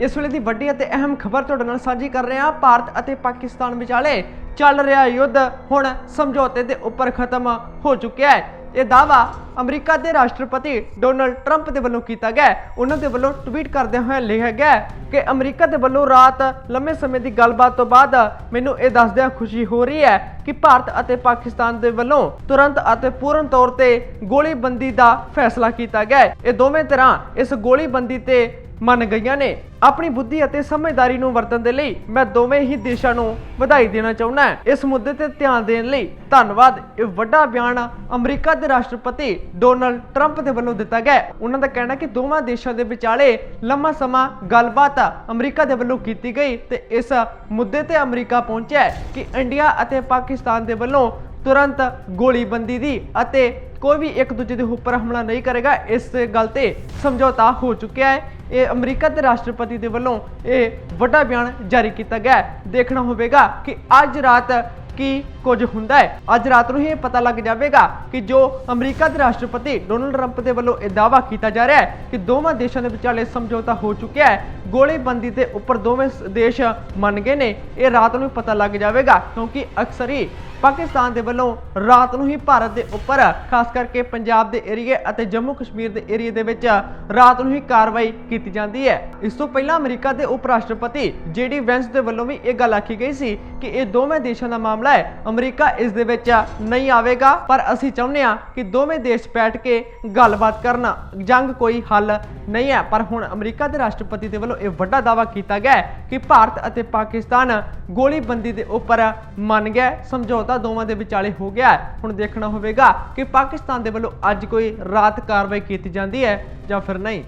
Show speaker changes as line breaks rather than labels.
ਇਸ ਵੇਲੇ ਦੀ ਵੱਡੀ ਅਤੇ ਅਹਿਮ ਖਬਰ ਤੁਹਾਡੇ ਨਾਲ ਸਾਂਝੀ ਕਰ ਰਹੇ ਹਾਂ। ਭਾਰਤ ਅਤੇ ਪਾਕਿਸਤਾਨ ਵਿਚਾਲੇ ਚੱਲ ਰਿਹਾ ਯੁੱਧ ਹੁਣ ਸਮਝੌਤੇ ਦੇ ਉੱਪਰ ਖਤਮ ਹੋ ਚੁੱਕਿਆ ਹੈ। ਇਹ ਦਾਵਾ ਅਮਰੀਕਾ ਦੇ ਰਾਸ਼ਟਰਪਤੀ ਡੋਨਲਡ ਟਰੰਪ ਦੇ ਵੱਲੋਂ ਕੀਤਾ ਗਿਆ ਉਹਨਾਂ ਦੇ ਵੱਲੋਂ ਟਵੀਟ ਕਰਦਿਆਂ ਹੋਇਆ ਲਿਖਿਆ ਗਿਆ ਕਿ ਅਮਰੀਕਾ ਦੇ ਵੱਲੋਂ ਰਾਤ ਲੰਮੇ ਸਮੇਂ ਦੀ ਗੱਲਬਾਤ ਤੋਂ ਬਾਅਦ ਮੈਨੂੰ ਇਹ ਦੱਸਦਿਆਂ ਖੁਸ਼ੀ ਹੋ ਰਹੀ ਹੈ ਕਿ ਭਾਰਤ ਅਤੇ ਪਾਕਿਸਤਾਨ ਦੇ ਵੱਲੋਂ ਤੁਰੰਤ ਅਤੇ ਪੂਰਨ ਤੌਰ ਤੇ ਗੋਲੀਬੰਦੀ ਦਾ ਫੈਸਲਾ ਕੀਤਾ ਗਿਆ ਇਹ ਦੋਵੇਂ ਤਰ੍ਹਾਂ ਇਸ ਗੋਲੀਬੰਦੀ ਤੇ ਮੰਨ ਗਈਆਂ ਨੇ। ਆਪਣੀ ਬੁੱਧੀ ਅਤੇ ਸਮਝਦਾਰੀ ਨੂੰ ਵਰਤਣ ਦੇ ਲਈ ਮੈਂ ਦੋਵੇਂ ਹੀ ਦੇਸ਼ਾਂ ਨੂੰ ਵਧਾਈ ਦੇਣਾ ਚਾਹੁੰਦਾ ਇਸ ਮੁੱਦੇ ਤੇ ਧਿਆਨ ਦੇਣ ਲਈ ਧੰਨਵਾਦ। ਇਹ ਵੱਡਾ ਬਿਆਨ ਅਮਰੀਕਾ ਦੇ ਰਾਸ਼ਟਰਪਤੀ ਡੋਨਲਡ ਟਰੰਪ ਦੇ ਵੱਲੋਂ ਦਿੱਤਾ ਗਿਆ ਉਹਨਾਂ ਦਾ ਕਹਿਣਾ ਕਿ ਦੋਵਾਂ ਦੇਸ਼ਾਂ ਦੇ ਵਿਚਾਲੇ ਲੰਮਾ ਸਮਾਂ ਗੱਲਬਾਤ ਅਮਰੀਕਾ ਦੇ ਵੱਲੋਂ ਕੀਤੀ ਗਈ ਤੇ ਇਸ ਮੁੱਦੇ ਤੇ ਅਮਰੀਕਾ ਪਹੁੰਚਿਆ ਕਿ ਇੰਡੀਆ ਅਤੇ ਪਾਕਿਸਤਾਨ ਦੇ ਵੱਲੋਂ ਤੁਰੰਤ ਗੋਲੀਬੰਦੀ ਦੀ ਅਤੇ ਕੋਈ ਵੀ ਇੱਕ ਦੂਜੇ ਦੇ ਉੱਪਰ ਹਮਲਾ ਨਹੀਂ ਕਰੇਗਾ, ਇਸ ਗੱਲ ਤੇ ਸਮਝੌਤਾ ਹੋ ਚੁੱਕਿਆ ਹੈ। ਇਹ ਅਮਰੀਕਾ ਦੇ ਰਾਸ਼ਟਰਪਤੀ ਦੇ ਵੱਲੋਂ ਇਹ ਵੱਡਾ ਬਿਆਨ ਜਾਰੀ ਕੀਤਾ ਗਿਆ ਦੇਖਣਾ ਹੋਵੇਗਾ ਕਿ ਅੱਜ ਰਾਤ ਕੀ ਕੁਝ ਹੁੰਦਾ ਹੈ। ਅੱਜ ਰਾਤ ਨੂੰ ਹੀ ਇਹ ਪਤਾ ਲੱਗ ਜਾਵੇਗਾ ਕਿ ਜੋ ਅਮਰੀਕਾ ਦੇ ਰਾਸ਼ਟਰਪਤੀ ਡੋਨਲਡ ਟਰੰਪ ਦੇ ਵੱਲੋਂ ਇਹ ਦਾਅਵਾ ਕੀਤਾ ਜਾ ਰਿਹਾ ਹੈ ਕਿ ਦੋਵਾਂ ਦੇਸ਼ਾਂ ਦੇ ਵਿਚਾਲੇ ਸਮਝੌਤਾ ਹੋ ਚੁੱਕਿਆ ਹੈ। ਗੋਲੀਬੰਦੀ ਦੇ ਉੱਪਰ ਦੋਵੇਂ ਦੇਸ਼ ਮੰਨ ਗਏ ਨੇ। ਇਹ ਰਾਤ ਨੂੰ ਹੀ ਪਤਾ ਲੱਗ ਜਾਵੇਗਾ ਕਿਉਂਕਿ ਅਕਸਰ ਹੀ ਪਾਕਿਸਤਾਨ ਦੇ ਵੱਲੋਂ ਰਾਤ ਨੂੰ ਹੀ ਭਾਰਤ ਦੇ ਉੱਪਰ, ਖਾਸ ਕਰਕੇ ਪੰਜਾਬ ਦੇ ਏਰੀਏ ਅਤੇ ਜੰਮੂ ਕਸ਼ਮੀਰ ਦੇ ਏਰੀਏ ਦੇ ਵਿੱਚ ਰਾਤ ਨੂੰ ਹੀ ਕਾਰਵਾਈ ਕੀਤੀ ਜਾਂਦੀ ਹੈ। ਇਸ ਤੋਂ ਪਹਿਲਾਂ ਅਮਰੀਕਾ ਦੇ ਉਪ ਰਾਸ਼ਟਰਪਤੀ ਜੇਡੀ ਵੈਂਸ ਦੇ ਵੱਲੋਂ ਵੀ ਇਹ ਗੱਲ ਆਖੀ ਗਈ ਸੀ ਕਿ ਇਹ ਦੋਵੇਂ ਦੇਸ਼ਾਂ ਦਾ ਮਾਮਲਾ ਹੈ। ਅਮਰੀਕਾ ਇਸ ਦੇ ਵਿੱਚ ਨਹੀਂ ਆਵੇਗਾ, ਪਰ ਅਸੀਂ ਚਾਹੁੰਦੇ ਹਾਂ ਕਿ ਦੋਵੇਂ ਦੇਸ਼ ਬੈਠ ਕੇ ਗੱਲਬਾਤ ਕਰਨਾ। ਜੰਗ ਕੋਈ ਹੱਲ ਨਹੀਂ ਹੈ, ਪਰ ਹੁਣ ਅਮਰੀਕਾ ਦੇ ਰਾਸ਼ਟਰਪਤੀ ਦੇ ਵੱਲੋਂ ਇਹ ਵੱਡਾ ਦਾਅਵਾ ਕੀਤਾ ਗਿਆ ਕਿ ਭਾਰਤ ਅਤੇ ਪਾਕਿਸਤਾਨ ਗੋਲੀਬੰਦੀ ਦੇ ਉੱਪਰ ਮੰਨ ਗਿਆ ਸਮਝੌਤਾ ਦੋਵਾਂ ਦੇ ਵਿਚਾਲੇ ਹੋ ਗਿਆ ਹੁਣ ਦੇਖਣਾ ਹੋਵੇਗਾ ਕਿ ਪਾਕਿਸਤਾਨ ਦੇ ਵੱਲੋਂ ਅੱਜ ਕੋਈ ਰਾਤ ਕਾਰਵਾਈ ਕੀਤੀ ਜਾਂਦੀ ਹੈ ਜਾਂ ਫਿਰ ਨਹੀਂ।